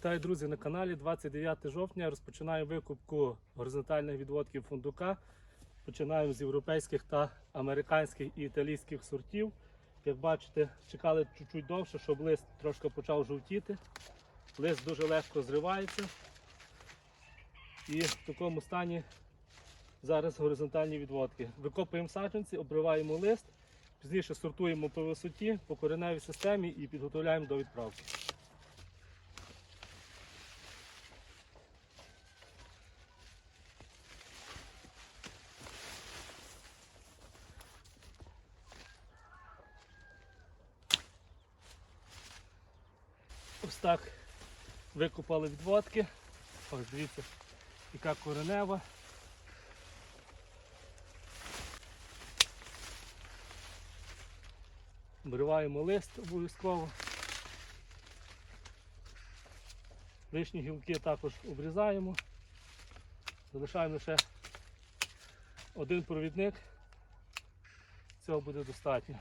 Вітаю, друзі, на каналі 29 жовтня. Розпочинаю викупку горизонтальних відводків фундука. Починаємо з європейських та американських і італійських сортів. Як бачите, чекали чуть-чуть довше, щоб лист трошки почав жовтіти. Лист дуже легко зривається. І в такому стані зараз горизонтальні відводки. Викопуємо саджанці, обриваємо лист, пізніше сортуємо по висоті, по кореневій системі і підготовляємо до відправки. Ось так викопали відводки. Ось дивіться, яка коренева. Обриваємо лист обов'язково. Лишні гілки також обрізаємо. Залишаємо лише один провідник. Цього буде достатньо.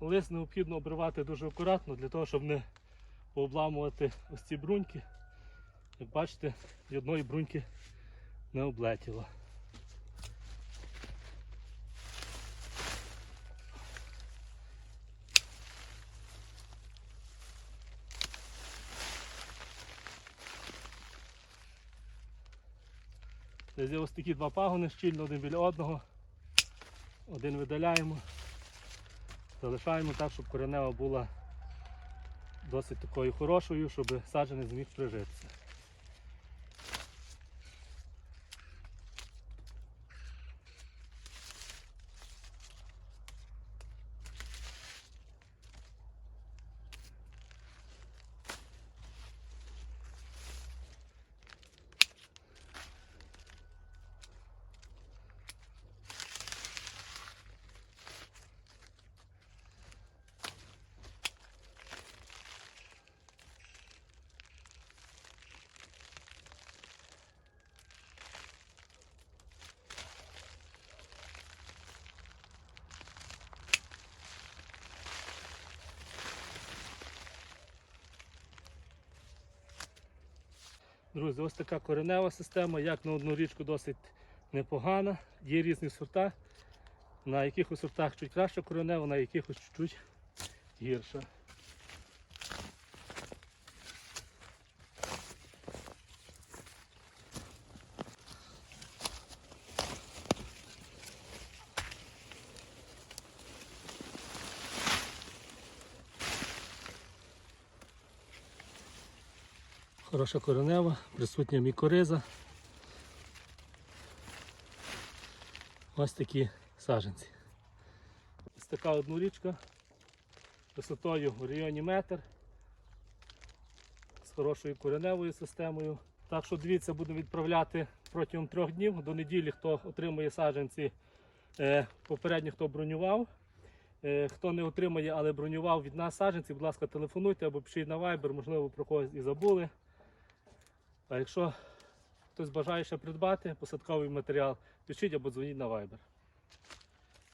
Лист необхідно обривати дуже акуратно для того, щоб не пообламувати ось ці бруньки. Як бачите, ні одної бруньки не облетіло. Ось такі два пагони щільно один біля одного. Один видаляємо. Залишаємо так, щоб коренева була досить такою хорошою, щоб саджанець зміг прижитися. Друзі, ось така коренева система, як на одну річку досить непогана. Є різні сорта. На якихось сортах чуть краще коренева, на якихось чуть гірше. Хороша коренева, присутня мікориза. Ось такі саджанці. Ось така однорічка висотою в районі метр з хорошою кореневою системою. Так що дивіться, будемо відправляти протягом трьох днів. До неділі, хто отримує саджанці, е, попередньо хто бронював. Е, Хто не отримає, але бронював від нас саджанці, будь ласка, телефонуйте або пишіть на Viber, можливо, про когось і забули. А якщо хтось бажає ще придбати посадковий матеріал, пишіть або дзвоніть на Viber.